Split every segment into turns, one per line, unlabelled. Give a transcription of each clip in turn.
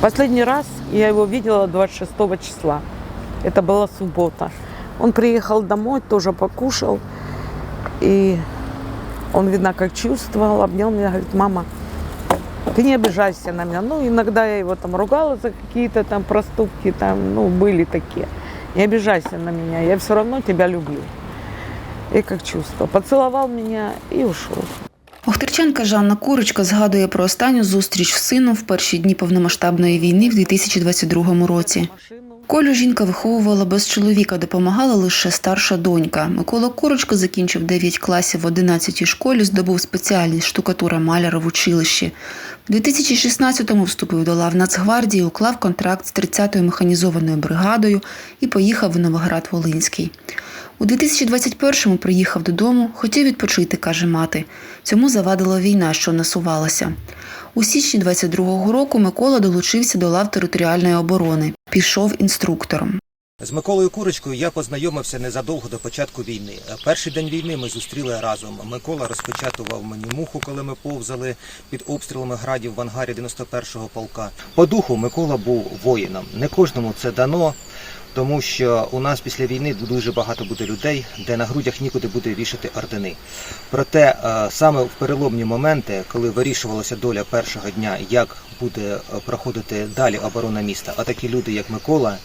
Последний раз я его видела 26 числа. Это была суббота. Он приехал домой, тоже покушал. И он, видно, как чувствовал, обнял меня, говорит, мама, ты не обижайся на меня. Ну, иногда я его там ругала за какие-то там проступки, там, ну, были такие. Не обижайся на меня, я все равно тебя люблю. И как чувство. Поцеловал меня и ушел.
Охтирчанка Жанна Курочка згадує про останню зустріч з сином в перші дні повномасштабної війни в 2022 році. Колю жінка виховувала без чоловіка, допомагала лише старша донька. Микола Курочка закінчив 9 класів в 11 школі, здобув спеціальність штукатура маляра в училищі. У 2016-му вступив до лав Нацгвардії, уклав контракт з 30-ю механізованою бригадою і поїхав в Новоград-Волинський. У 2021-му приїхав додому, хотів відпочити, каже мати. Цьому завадила війна, що насувалася. У січні 22-го року Микола долучився до лав територіальної оборони. Пішов інструктором.
З Миколою Курочкою я познайомився незадовго до початку війни. Перший день війни ми зустріли разом. Микола розпечатував мені муху, коли ми повзали під обстрілами градів в ангарі 91-го полка. По духу Микола був воїном. Не кожному це дано. Тому що у нас після війни дуже багато буде людей, де на грудях нікуди буде вішати ордени. Проте е, саме в переломні моменти, коли вирішувалася доля першого дня, як буде е, проходити далі оборона міста, а такі люди, як Микола,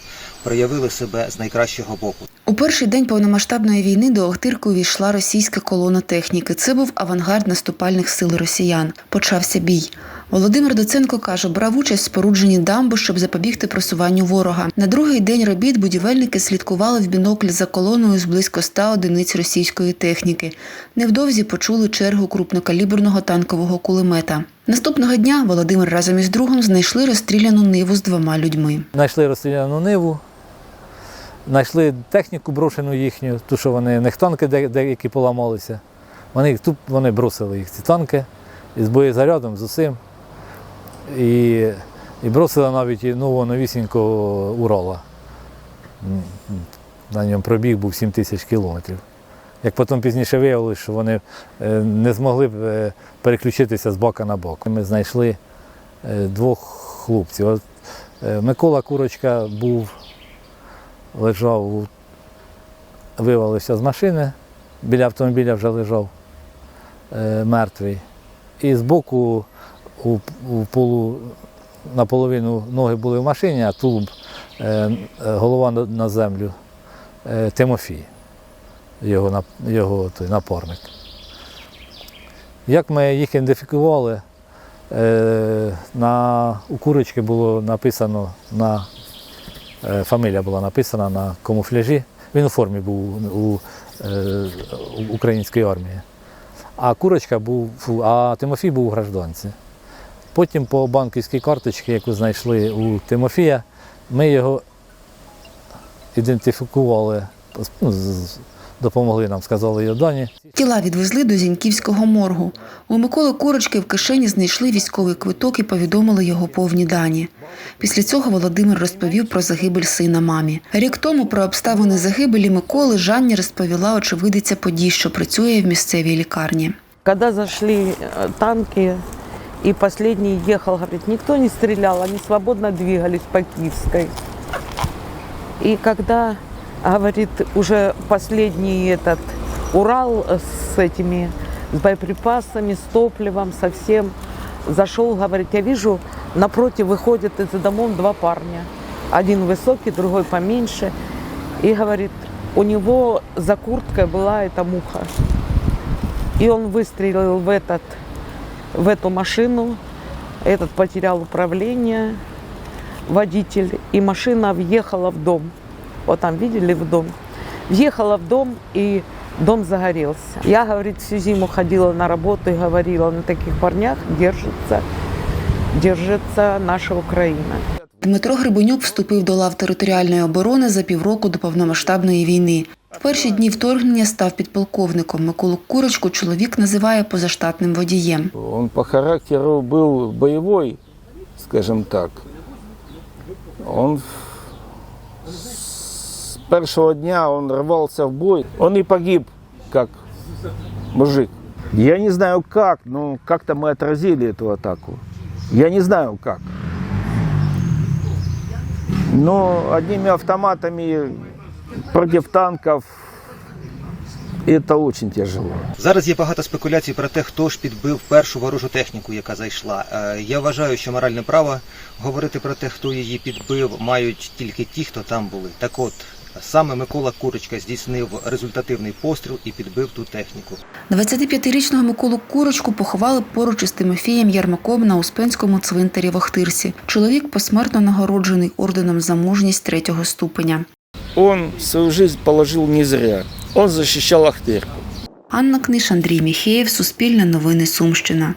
проявили себе з найкращого боку.
У перший день повномасштабної війни до Охтирки увійшла російська колона техніки. Це був авангард наступальних сил росіян. Почався бій. Володимир Доценко каже, брав участь в спорудженні дамби, щоб запобігти просуванню ворога. На другий день робіт будівельники слідкували в бінокль за колоною з близько ста одиниць російської техніки. Невдовзі почули чергу крупнокаліберного танкового кулемета. Наступного дня Володимир разом із другом знайшли розстріляну ниву з двома людьми.
Знайшли розстріляну ниву, знайшли техніку брошену їхню, ту, що вони, них танки де- деякі поламалися. Вони, їх тут, вони бросили їх, ці танки, із боєзарядом, з усім. І, і бросили навіть нового новісінького Урала. На ньому пробіг був 7 тисяч кілометрів. Як потім пізніше виявилося, що вони е, не змогли е, переключитися з бока на бок. Ми знайшли е, двох хлопців. Микола Курочка був, лежав, вивалився з машини, біля автомобіля вже лежав мертвий. І збоку у, у полу наполовину ноги були в машині, а тулуб, е, е, голова на, землю. Е, Тимофій, його, його той, напарник. Як ми їх ідентифікували, на, у курочки було написано на фамілія була написана на камуфляжі. Він у формі був у української армії. А курочка був, а Тимофій був у гражданці. Потім по банківській карточці, яку знайшли у Тимофія, ми його ідентифікували, ну, допомогли нам, сказали його дані.
Тіла відвезли до Зіньківського моргу. У Миколи Курочки в кишені знайшли військовий квиток і повідомили його повні дані. Після цього Володимир розповів про загибель сина мамі. Рік тому про обставини загибелі Миколи Жанні розповіла очевидиця подій, що працює в місцевій лікарні.
Когда зашли э, танки, и последний ехал, говорит, никто не стрелял, они свободно двигались по Киевской. И когда, говорит, уже последний этот Урал э, с этими, с боеприпасами, с топливом, со всем, зашел, говорит, я вижу, напротив выходят из домов два парня. Один высокий, другой поменьше. И говорит, у него за курткой была эта муха. И он выстрелил в, этот, в эту машину. Этот потерял управление, водитель. И машина въехала в дом. Вот там, видели, в дом. Въехала в дом, и дом загорелся. Я, говорит, всю зиму ходила на работу и говорила, на таких парнях держится, держится наша Украина.
Дмитро Грибенюк вступив до лав територіальної оборони за півроку до повномасштабної війни. В перші дні вторгнення став підполковником. Миколу Курочку чоловік називає позаштатним водієм.
Он по характеру был боевой, скажем так. Он с первого дня он рвался в бой. Он и погиб, как мужик. Я не знаю как, но как-то мы отразили эту атаку. Я не знаю как. Но одними автоматами против танков это очень тяжело.
Зараз є багато спекуляцій про те, хто ж підбив першу ворожу техніку, яка зайшла. Е, Я вважаю, що моральне право говорити про те, хто її підбив, мають тільки ті, хто там були. Так от, саме Микола Курочка здійснив результативний постріл і підбив ту техніку.
25-річного Миколу Курочку поховали поруч із Тимофієм Ярмаком на Успенському цвинтарі в Охтирці. Чоловік посмертно нагороджений орденом за мужність третього ступеня.
Он свою жизнь положил не зря. Он защищал Ахтырку.
Анна Книж, Андрій Міхеєв, Суспільне новини Сумщина.